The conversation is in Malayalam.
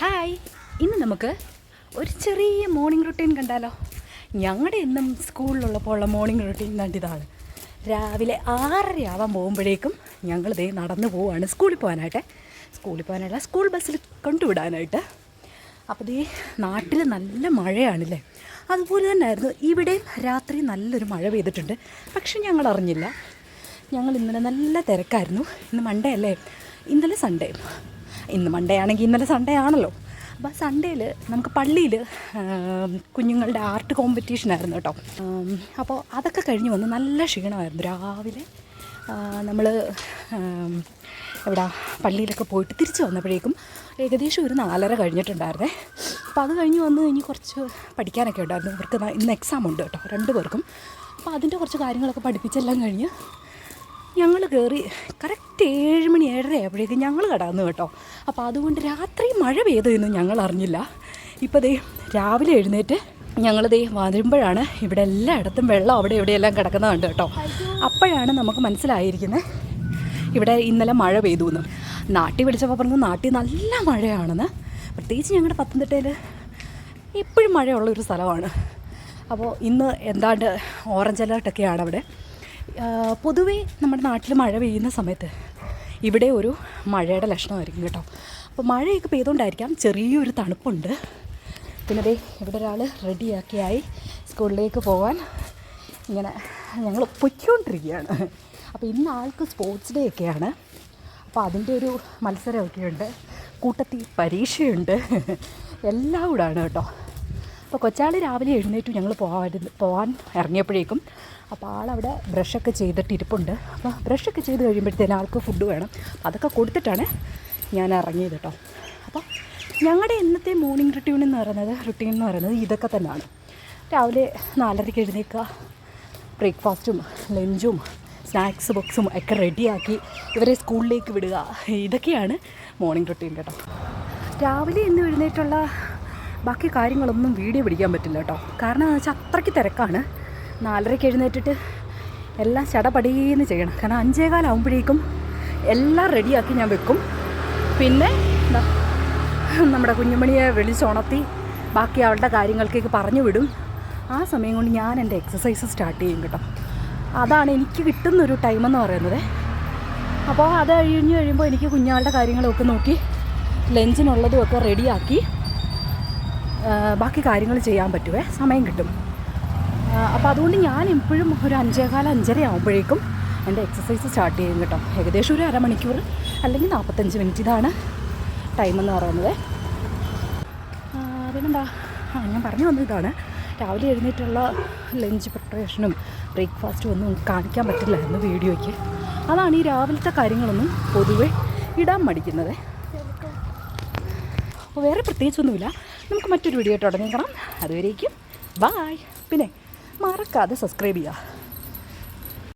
ഹായ്. ഇന്ന് നമുക്ക് ഒരു ചെറിയ മോർണിംഗ് റുട്ടീൻ കണ്ടാലോ? ഞങ്ങളുടെ എന്നും സ്കൂളിലുള്ളപ്പോൾ ഉള്ള മോർണിംഗ് റുട്ടീൻ കണ്ടിതാണ് രാവിലെ ആറര ആവാൻ പോകുമ്പോഴേക്കും ഞങ്ങൾ ദേ നടന്നു പോവുകയാണ് സ്കൂളിൽ പോകാനായിട്ട് സ്കൂളിൽ പോകാനല്ല സ്കൂൾ ബസ്സിൽ കൊണ്ടുവിടാനായിട്ട്. അപ്പോൾ ദേ നാട്ടിൽ നല്ല മഴയാണല്ലേ? അതുപോലെ തന്നെയായിരുന്നു ഇവിടെയും രാത്രി നല്ലൊരു മഴ പെയ്തിട്ടുണ്ട്. പക്ഷെ ഞങ്ങൾ അറിഞ്ഞില്ല. ഞങ്ങൾ ഇന്നലെ നല്ല തിരക്കായിരുന്നു. ഇന്ന് മൺഡേ അല്ലേ? ഇന്നലെ സൺഡേ ഇന്ന് മൺഡേ ആണെങ്കിൽ ഇന്നലെ സൺഡേ ആണല്ലോ. അപ്പോൾ സൺഡേയിൽ നമുക്ക് പള്ളിയിൽ കുഞ്ഞുങ്ങളുടെ ആർട്ട് കോമ്പറ്റീഷൻ ആയിരുന്നു കേട്ടോ. അപ്പോൾ അതൊക്കെ കഴിഞ്ഞ് വന്ന് നല്ല ക്ഷീണമായിരുന്നു. രാവിലെ നമ്മൾ എവിടെ പള്ളിയിലൊക്കെ പോയിട്ട് തിരിച്ചു വന്നപ്പോഴേക്കും ഏകദേശം ഒരു നാലര കഴിഞ്ഞിട്ടുണ്ടായിരുന്നേ. അപ്പോൾ അത് കഴിഞ്ഞ് വന്ന് ഇനി കുറച്ച് പഠിക്കാനൊക്കെ ഉണ്ടായിരുന്നു. ഇവർക്ക് ഇന്ന് എക്സാം ഉണ്ട് കേട്ടോ രണ്ട് പേർക്കും. അപ്പോൾ അതിന്റെ കുറച്ച് കാര്യങ്ങളൊക്കെ പഠിപ്പിച്ചെല്ലാം കഴിഞ്ഞ് ഞങ്ങൾ കയറി കറക്റ്റ് ഏഴ് മണി ഏഴര ആയപ്പോഴേക്കും ഞങ്ങൾ കടന്നു കേട്ടോ. അപ്പോൾ അതുകൊണ്ട് രാത്രി മഴ പെയ്തതെന്നും ഞങ്ങൾ അറിഞ്ഞില്ല. ഇപ്പോൾ ദേ രാവിലെ എഴുന്നേറ്റ് ഞങ്ങൾ ദേ വരുമ്പോഴാണ് ഇവിടെ എല്ലായിടത്തും വെള്ളം അവിടെ ഇവിടെയെല്ലാം കിടക്കുന്നത് കണ്ട് കേട്ടോ. അപ്പോഴാണ് നമുക്ക് മനസ്സിലായിരിക്കുന്നത് ഇവിടെ ഇന്നലെ മഴ പെയ്തു എന്ന്. നാട്ടിൽ വിളിച്ചപ്പോൾ പറഞ്ഞു നാട്ടിൽ നല്ല മഴയാണെന്ന്. പ്രത്യേകിച്ച് ഞങ്ങളുടെ പത്തനംതിട്ടയിൽ എപ്പോഴും മഴയുള്ളൊരു സ്ഥലമാണ്. അപ്പോൾ ഇന്ന് എന്താണ്ട് ഓറഞ്ച് അലേർട്ടൊക്കെയാണ് അവിടെ. പൊതുവേ നമ്മുടെ നാട്ടിൽ മഴ പെയ്യുന്ന സമയത്ത് ഇവിടെ ഒരു മഴയുടെ ലക്ഷണമായിരിക്കും കേട്ടോ. അപ്പോൾ മഴയൊക്കെ പെയ്തുകൊണ്ടായിരിക്കാം ചെറിയൊരു തണുപ്പുണ്ട്. പിന്നെ ദേ ഇവിടെ ഒരാൾ റെഡിയാക്കിയായി സ്കൂളിലേക്ക് പോകാൻ ഇങ്ങനെ ഞങ്ങൾ പൊയ്ക്കൊണ്ടിരിക്കുകയാണ്. അപ്പോൾ ഇന്ന് ആൾക്ക് സ്പോർട്സ് ഡേ ഒക്കെയാണ്. അപ്പോൾ അതിന്റെ ഒരു മത്സരമൊക്കെയുണ്ട്. കൂട്ടത്തിൽ പരീക്ഷയുണ്ട്. എല്ലാം കൂടാണ് കേട്ടോ. അപ്പോൾ കൊച്ചാളി രാവിലെ എഴുന്നേറ്റു ഞങ്ങൾ പോകാൻ പോകാൻ ഇറങ്ങിയപ്പോഴേക്കും. അപ്പോൾ ആളവിടെ ബ്രഷൊക്കെ ചെയ്തിട്ട് ഇരിപ്പുണ്ട്. അപ്പോൾ ബ്രഷൊക്കെ ചെയ്ത് കഴിയുമ്പോഴത്തേന് ആൾക്ക് ഫുഡ് വേണം. അതൊക്കെ കൊടുത്തിട്ടാണ് ഞാൻ ഇറങ്ങിയത് കേട്ടോ. അപ്പോൾ ഞങ്ങളുടെ ഇന്നത്തെ മോർണിംഗ് റുട്ടീൻ എന്ന് പറയുന്നത് റുട്ടീൻ എന്ന് പറയുന്നത് ഇതൊക്കെ തന്നെയാണ്. രാവിലെ നാലരയ്ക്ക് എഴുന്നേക്കുക ബ്രേക്ക്ഫാസ്റ്റും ലഞ്ചും സ്നാക്സ് ബോക്സും ഒക്കെ റെഡിയാക്കി ഇവരെ സ്കൂളിലേക്ക് വിടുക. ഇതൊക്കെയാണ് മോർണിംഗ് റുട്ടീൻ കേട്ടോ. രാവിലെ ഇന്ന് എഴുന്നേറ്റുള്ള ബാക്കി കാര്യങ്ങളൊന്നും വീഡിയോ പിടിക്കാൻ പറ്റില്ല കേട്ടോ. കാരണം എന്ന് വെച്ചാൽ അത്രയ്ക്ക് തിരക്കാണ്. നാലരയ്ക്ക് എഴുന്നേറ്റിട്ട് എല്ലാം ചടപടീന്ന് ചെയ്യണം. കാരണം അഞ്ചേകാലാവുമ്പോഴേക്കും എല്ലാം റെഡിയാക്കി ഞാൻ വെക്കും. പിന്നെ നമ്മുടെ കുഞ്ഞുമണിയെ വിളിച്ചുണർത്തി ബാക്കി അവളുടെ കാര്യങ്ങൾക്കേക്ക് പറഞ്ഞു വിടും. ആ സമയം കൊണ്ട് ഞാൻ എന്റെ എക്സസൈസ് സ്റ്റാർട്ട് ചെയ്യും കേട്ടോ. അതാണ് എനിക്ക് കിട്ടുന്നൊരു ടൈമെന്ന് പറയുന്നത്. അപ്പോൾ അത് കഴിഞ്ഞ് കഴിയുമ്പോൾ എനിക്ക് കുഞ്ഞാളുടെ കാര്യങ്ങളൊക്കെ നോക്കി ലഞ്ചിനുള്ളതും ഒക്കെ റെഡിയാക്കി ബാക്കി കാര്യങ്ങൾ ചെയ്യാൻ പറ്റുമേ സമയം കിട്ടും. അപ്പോൾ അതുകൊണ്ട് ഞാൻ എപ്പോഴും ഒരു അഞ്ചേകാല അഞ്ചര ആകുമ്പോഴേക്കും എന്റെ എക്സസൈസ് സ്റ്റാർട്ട് ചെയ്യും കേട്ടോ. ഏകദേശം ഒരു അരമണിക്കൂർ അല്ലെങ്കിൽ നാൽപ്പത്തഞ്ച് മിനിറ്റ് ഇതാണ് ടൈമെന്ന് പറയുന്നത്. പിന്നെന്താ? ആ ഞാൻ പറഞ്ഞു വന്നത് ഇതാണ്. രാവിലെ എഴുന്നേറ്റുള്ള ലഞ്ച് പ്രിപ്പറേഷനും ബ്രേക്ക്ഫാസ്റ്റും ഒന്നും കാണിക്കാൻ പറ്റില്ലായിരുന്നു വീഡിയോയ്ക്ക്. അതാണ് ഈ രാവിലത്തെ കാര്യങ്ങളൊന്നും പൊതുവെ ഇടാൻ മടിക്കുന്നത്. വേറെ പ്രത്യേകിച്ചൊന്നുമില്ല. നമുക്ക് മറ്റൊരു വീഡിയോ തുടങ്ങിക്കണം കാണാം. അതുവരേക്കും ബായ് പിന്നെ മറക്കാതെ സബ്സ്ക്രൈബ് ചെയ്യുക.